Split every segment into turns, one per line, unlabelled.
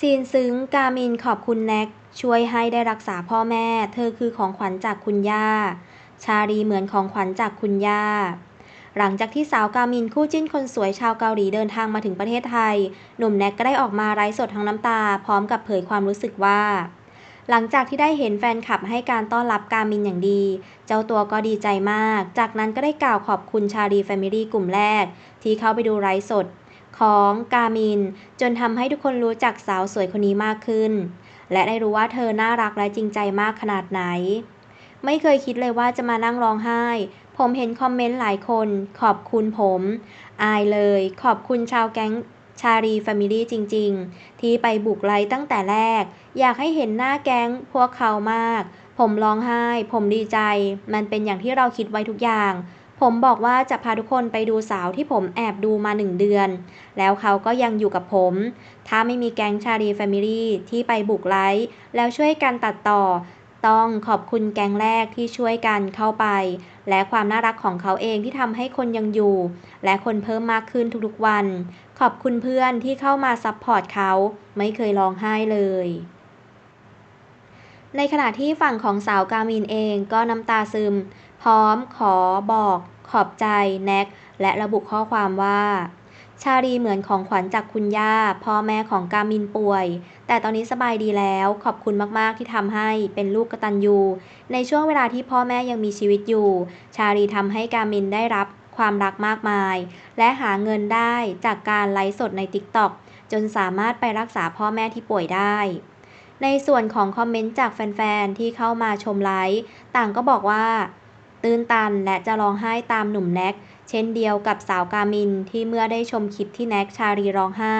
ซีนซึ้ง กามินขอบคุณแน็ก ช่วยให้ได้รักษาพ่อแม่ เธอคือของขวัญจากคุณย่า ชาลีเหมือนของขวัญจากคุณย่า หลังจากที่สาวกามินคู่จิ้นคนสวยชาวเกาหลีเดินทางมาถึงประเทศไทย หนุ่มแน็กก็ได้ออกมาไร้สดทั้งน้ำตา พร้อมกับเผยความรู้สึกว่า หลังจากที่ได้เห็นแฟนคลับให้การต้อนรับกามินอย่างดี เจ้าตัวก็ดีใจมาก จากนั้นก็ได้กล่าวขอบคุณชาลีแฟมิลี่กลุ่มแรก ที่เข้าไปดูไร้สด ของกามิน จนทำให้ทุกคนรู้จักสาวสวยคนนี้มากขึ้น และได้รู้ว่าเธอน่ารักและจริงใจมากขนาดไหน ไม่เคยคิดเลยว่าจะมานั่งร้องไห้ ผมเห็นคอมเมนต์หลายคน ขอบคุณผม อายเลย ขอบคุณชาวแก๊งชารีแฟมิลี่จริง ๆ ที่ไปบุกไลตั้งแต่แรก อยากให้เห็นหน้าแก๊งพวกเขามาก ผมร้องไห้ ผมดีใจ มันเป็นอย่างที่เราคิดไว้ทุกอย่าง ผมบอกว่าจะพาทุกคนไปดูสาวที่ผมแอบดูมาหนึ่งเดือน แล้วเขาก็ยังอยู่กับผม ถ้าไม่มีแก๊งชารีแฟมิลี่ที่ไปบุกไลฟ์แล้วช่วยกันตัดต่อ ต้องขอบคุณแก๊งแรกที่ช่วยกันเข้าไป และความน่ารักของเขาเองที่ทำให้คนยังอยู่ และคนเพิ่มมากขึ้นทุกๆวัน ขอบคุณเพื่อนที่เข้ามาซัพพอร์ตเขา ไม่เคยร้องไห้เลย ในขณะที่ฝั่งของสาวกามินเองก็น้ำตาซึม พร้อมขอบอกขอบใจแน็กและระบุข้อความว่า ชาลีเหมือนของขวัญจากคุณย่าพ่อแม่ของกามินป่วย แต่ตอนนี้สบายดีแล้วขอบคุณมากๆที่ทำให้เป็นลูกกตัญญูในช่วงเวลาที่พ่อแม่ยังมีชีวิตอยู่ ชาลีทำให้กามินได้รับความรักมากมาย และหาเงินได้จากการไลฟ์สดใน TikTok จนสามารถไปรักษาพ่อแม่ที่ป่วยได้ ในส่วนของคอมเมนต์จากแฟนๆ ที่เข้ามาชมไลฟ์ต่างก็บอกว่า ตื้นตันและจะร้องไห้ตามหนุ่มแน็ก เช่นเดียวกับสาวกามินที่เมื่อได้ชมคลิปที่แน็กชาลีร้องไห้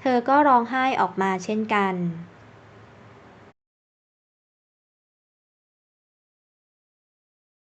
เธอก็ร้องไห้ออกมาเช่นกัน